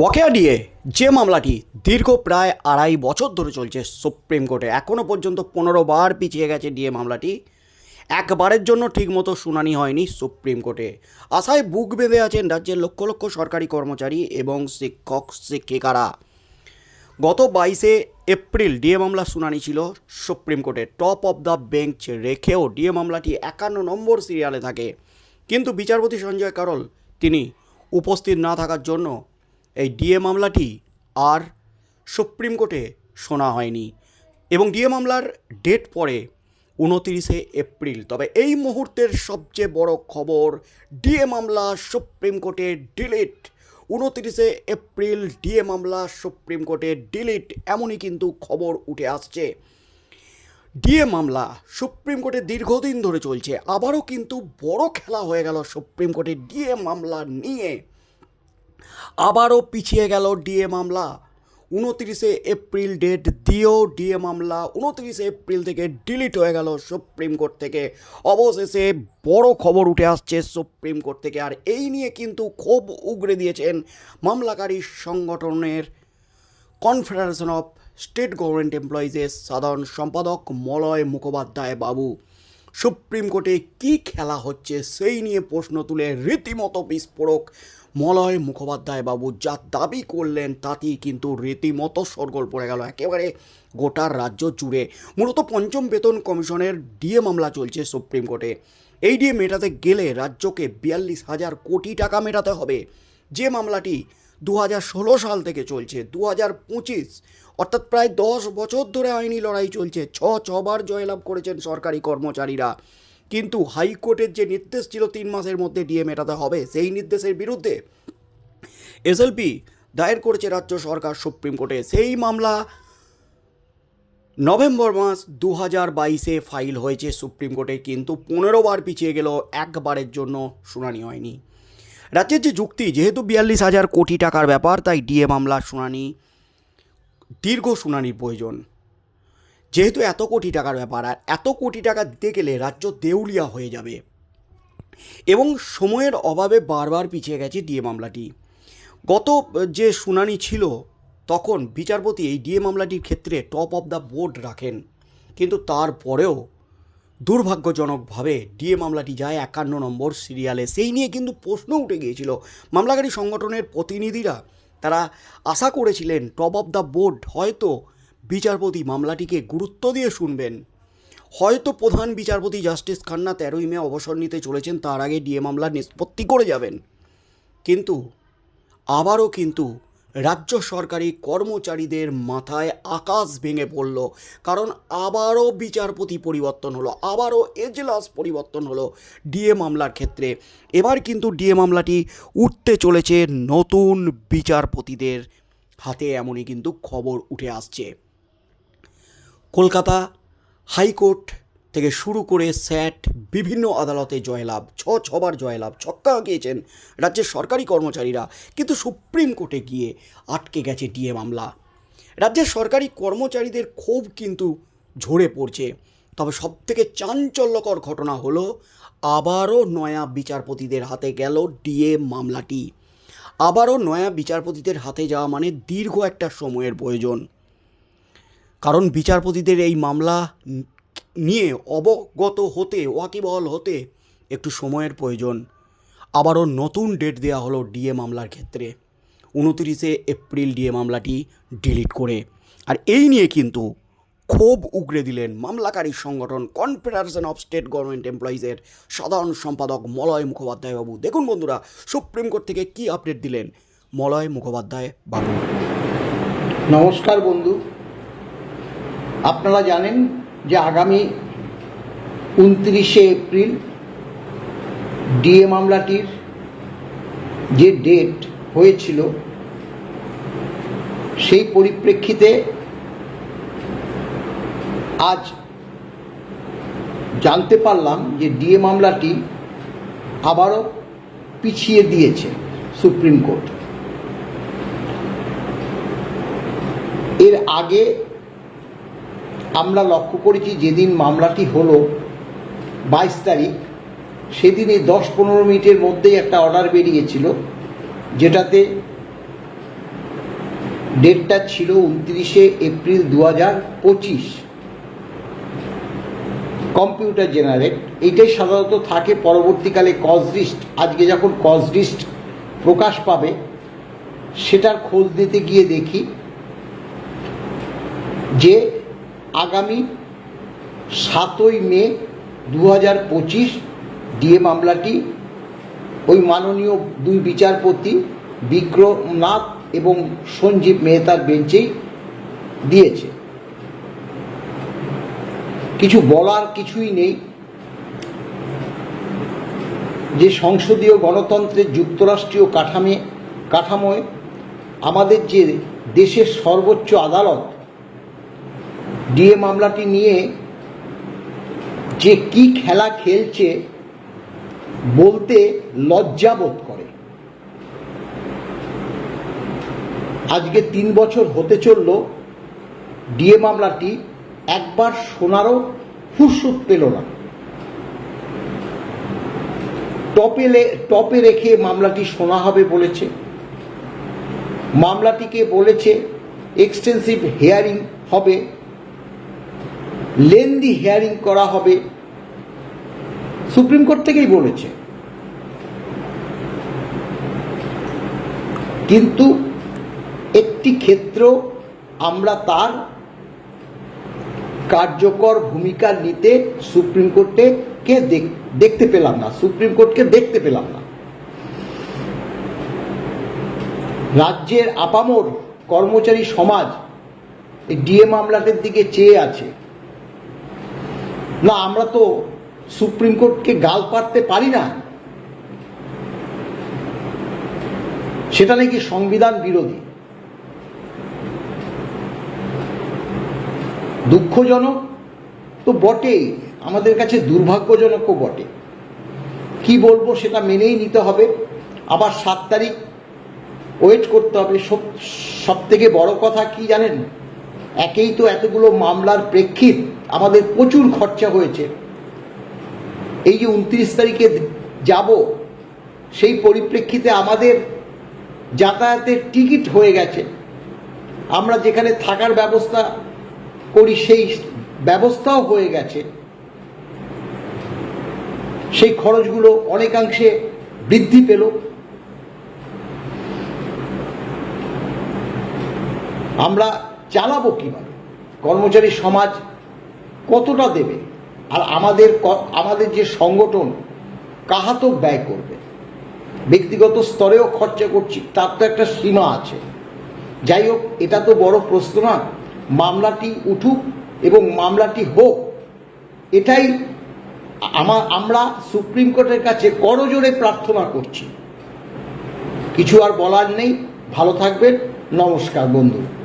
বকেয়া ডিএ যে মামলাটি দীর্ঘ প্রায় আড়াই বছর ধরে চলছে সুপ্রিম কোর্টে এখনও পর্যন্ত পনেরো বার পিছিয়ে গেছে ডিএ মামলাটি। একবারের জন্য ঠিকমতো শুনানি হয়নি সুপ্রিম কোর্টে। আশায় বুক বেঁধে আছেন রাজ্যের লক্ষ লক্ষ সরকারি কর্মচারী এবং শিক্ষক, শিক্ষিকারা। গত বাইশে এপ্রিল ডিএ মামলা শুনানি ছিল সুপ্রিম কোর্টে। টপ অফ দ্য বেঞ্চ রেখেও ডিএ মামলাটি একান্ন নম্বর সিরিয়ালে থাকে। কিন্তু বিচারপতি সঞ্জয় কারল, তিনি উপস্থিত না থাকার জন্য এই ডিএ মামলাটি আর সুপ্রিম কোর্টে শোনা হয়নি এবং ডিএ মামলার ডেট পরে উনতিরিশে এপ্রিল। তবে এই মুহূর্তের সবচেয়ে বড় খবর, ডিএ মামলা সুপ্রিম কোর্টে ডিলিট। উনতিরিশে এপ্রিল ডিএ মামলা সুপ্রিম কোর্টে ডিলিট এমনই কিন্তু খবর উঠে আসছে। ডিএ মামলা সুপ্রিম কোর্টে দীর্ঘদিন ধরে চলছে। আবারও কিন্তু বড় খেলা হয়ে গেল সুপ্রিম কোর্টে ডিএ মামলা নিয়ে। আবারও পিছিয়ে গেল ডিএ মামলা। উনতিরিশে এপ্রিল ডেট দিয়েও ডিএ মামলা উনত্রিশে এপ্রিল থেকে ডিলিট হয়ে গেল সুপ্রিম কোর্ট থেকে। অবশেষে বড় খবর উঠে আসছে সুপ্রিম কোর্ট থেকে আর এই নিয়ে কিন্তু ক্ষোভ উগরে দিয়েছেন মামলাকারী সংগঠনের কনফেডারেশন অফ স্টেট গভর্নমেন্ট এমপ্লয়িজের সাধারণ সম্পাদক মলয় মুখোপাধ্যায় বাবু। সুপ্রিম কোর্টে কী খেলা হচ্ছে সেই নিয়ে প্রশ্ন তুলে রীতিমতো বিস্ফোরক। মলয় মুখোপাধ্যায় বাবু যা দাবি করলেন তাতেই কিন্তু রীতিমতো সরগোল পড়ে গেল। একেবারে গোটা রাজ্য জুড়ে মূলত পঞ্চম বেতন কমিশনের ডিএ মামলা চলছে সুপ্রিম কোর্টে। এই ডিএ মেটাতে গেলে রাজ্যকে বিয়াল্লিশ হাজার কোটি টাকা মেটাতে হবে। যে মামলাটি দু হাজার ষোলো সাল থেকে চলছে দু হাজার পঁচিশ, অর্থাৎ প্রায় দশ বছর ধরে আইনি লড়াই চলছে, ছ, ছবার জয়লাভ করেছেন সরকারি কর্মচারীরা। কিন্তু হাইকোর্টের যে নির্দেশ ছিল তিন মাসের মধ্যে ডিএ মেটাতে হবে, সেই নির্দেশের বিরুদ্ধে এসএলপি দায়ের করেছে রাজ্য সরকার সুপ্রিম কোর্টে। সেই মামলা নভেম্বর মাস দু হাজার বাইশে ফাইল হয়েছে সুপ্রিম কোর্টে, কিন্তু পনেরো বার পিছিয়ে গেল একবারের জন্য শুনানি হয়নি। রাজ্যের যে যুক্তি, যেহেতু বিয়াল্লিশ হাজার কোটি টাকার ব্যাপার, তাই ডিএ মামলার শুনানি দীর্ঘ শুনানির প্রয়োজন। যেহেতু এত কোটি টাকার ব্যাপার, আর এত কোটি টাকা দিতে গেলে রাজ্য দেউলিয়া হয়ে যাবে। এবং সময়ের অভাবে বারবার পিছিয়ে গেছে ডিএ মামলাটি। গত যে শুনানি ছিল, তখন বিচারপতি এই ডিএ মামলাটির ক্ষেত্রে টপ অফ দ্য বোর্ড রাখেন। কিন্তু তারপরেও দুর্ভাগ্যজনকভাবে ডিএ মামলাটি যায় একান্ন নম্বর সিরিয়ালে। সেই নিয়ে কিন্তু প্রশ্ন উঠে গিয়েছিল। মামলাকারী সংগঠনের প্রতিনিধিরা তারা আশা করেছিলেন টপ অফ দ্য বোর্ড হয়তো বিচারপতি মামলাটিকে গুরুত্ব দিয়ে শুনবেন। হয়তো প্রধান বিচারপতি জাস্টিস খান্না তেরোই মে অবসর নিতে চলেছেন, তার আগে ডিএ মামলার নিষ্পত্তি করে যাবেন। কিন্তু, আবারও কিন্তু রাজ্য সরকারি কর্মচারীদের মাথায় আকাশ ভেঙে পড়ল, কারণ আবারও বিচারপতি পরিবর্তন হলো, আবারও এজলাস পরিবর্তন হলো ডিএ মামলার ক্ষেত্রে। এবার কিন্তু ডিএ মামলাটি উঠতে চলেছে নতুন বিচারপতিদের হাতে, এমনই কিন্তু খবর উঠে আসছে। কলকাতা হাইকোর্ট থেকে শুরু করে স্যাট, বিভিন্ন আদালতে জয়লাভ, ছ ছবার জয়লাভ, ছক্কা গিয়েছেন রাজ্যের সরকারি কর্মচারীরা। কিন্তু সুপ্রিম কোর্টে গিয়ে আটকে গেছে ডিএ মামলা। রাজ্যের সরকারি কর্মচারীদের ক্ষোভ কিন্তু ঝরে পড়ছে। তবে সবথেকে চাঞ্চল্যকর ঘটনা হলো, আবারও নয়া বিচারপতিদের হাতে গেল ডিএ মামলাটি। আবারও নয়া বিচারপতিদের হাতে যাওয়া মানে দীর্ঘ একটা সময়ের প্রয়োজন। কারণ বিচারপতিদের এই মামলা নিয়ে অবগত হতে, ওয়াকিবহল হতে একটু সময়ের প্রয়োজন। আবারও নতুন ডেট দেওয়া হলো ডিএ মামলার ক্ষেত্রে। উনতিরিশে এপ্রিল ডিএ মামলাটি ডিলিট করে। আর এই নিয়ে কিন্তু ক্ষোভ উগরে দিলেন মামলাকারী সংগঠন কনফেডারেশন অফ স্টেট গভর্নমেন্ট এমপ্লয়িজের সাধারণ সম্পাদক মলয় মুখোপাধ্যায় বাবু দেখুন বন্ধুরা, সুপ্রিম কোর্ট থেকে কি আপডেট দিলেন মলয় মুখোপাধ্যায় বাবু নমস্কার বন্ধু। আপনারা জানেন যে আগামী উনত্রিশে এপ্রিল ডিএ মামলাটির যে ডেট হয়েছিল, সেই পরিপ্রেক্ষিতে আজ জানতে পারলাম যে ডিএ মামলাটি আবারও পিছিয়ে দিয়েছে সুপ্রিম কোর্ট। এর আগে আমরা লক্ষ্য করেছি যেদিন মামলাটি হলো বাইশ তারিখ সেদিনই দশ পনেরো মিনিটের মধ্যেই একটা অর্ডার বেরিয়েছিল, যেটাতে ডেটটা ছিল উনত্রিশে এপ্রিল দু হাজার পঁচিশ। কম্পিউটার জেনারেট, এইটাই সাধারণত থাকে পরবর্তীকালে কজ লিস্ট। আজকে যখন কজ লিস্ট প্রকাশ পাবে, সেটার খোঁজ নিতে গিয়ে দেখি যে আগামী সাতই মে দু হাজার পঁচিশ ডিএ মামলাটি, ওই মাননীয় দুই বিচারপতি বিক্রমনাথ এবং সঞ্জীব মেহতার বেঞ্চেই দিয়েছে। কিছু বলার কিছুই নেই। যে সংসদীয় গণতন্ত্রের যুক্তরাষ্ট্রীয় কাঠামে কাঠামোয় আমাদের যে দেশের সর্বোচ্চ আদালত ডিএ মামলাটি নিয়ে যে কি খেলা খেলছে বলতে লজ্জা বোধ করে। আজকে তিন বছর হতে চলল, ডিএ মামলাটি একবার শোনারও ফুরসুত পেল না। টপে টপে রেখে মামলাটি শোনা হবে বলেছে। মামলাটিকে বলেছে, এক্সটেন্সিভ হেয়ারিং হবে। লেন্দি হেয়ারিং করা হবে। সুপ্রিম কোর্ট থেকেই বলেছে। কিন্তু একটি ক্ষেত্র আমরা তার কার্যকর ভূমিকা নিতে সুপ্রিম কোর্টে কে দেখ- দেখতে পেলাম না, সুপ্রিম কোর্টকে দেখতে পেলাম না। রাজ্যের আপামর কর্মচারী সমাজ এই ডিএ মামলাটির দিকে চেয়ে আছে। না, আমরা তো সুপ্রিম কোর্টকে গাল পারতে পারি না। সেটা নাকি সংবিধান বিরোধী। দুঃখজনক তো বটেই, আমাদের কাছে দুর্ভাগ্যজনকও বটে। কি বলব সেটা মেনেই নিতে হবে। আবার সাত তারিখ ওয়েট করতে হবে। সব সব থেকে বড় কথা কি জানেন? একেই তো এতগুলো মামলার প্রেক্ষিত আমাদের প্রচুর খরচা হয়েছে। এই যে উনত্রিশ তারিখে যাব, সেই পরিপ্রেক্ষিতে আমাদের যাতায়াতের টিকিট হয়ে গেছে। আমরা যেখানে থাকার ব্যবস্থা করি, সেই ব্যবস্থাও হয়ে গেছে। সেই খরচগুলো অনেকাংশে বৃদ্ধি পেল। আমরা চালাবো কীভাবে? কর্মচারী সমাজ কতটা দেবে? আর আমাদের আমাদের যে সংগঠন কাহাতক ব্যয় করবে? ব্যক্তিগত স্তরেও খরচা করছি, তার তো একটা সীমা আছে। যাই হোক, এটা তো বড় প্রশ্ন না। মামলাটি উঠুক এবং মামলাটি হোক, এটাই আমা, আমরা সুপ্রিম কোর্টের কাছে করজোরে প্রার্থনা করছি। কিছু আর বলার নেই। ভালো থাকবেন। নমস্কার, বন্ধু।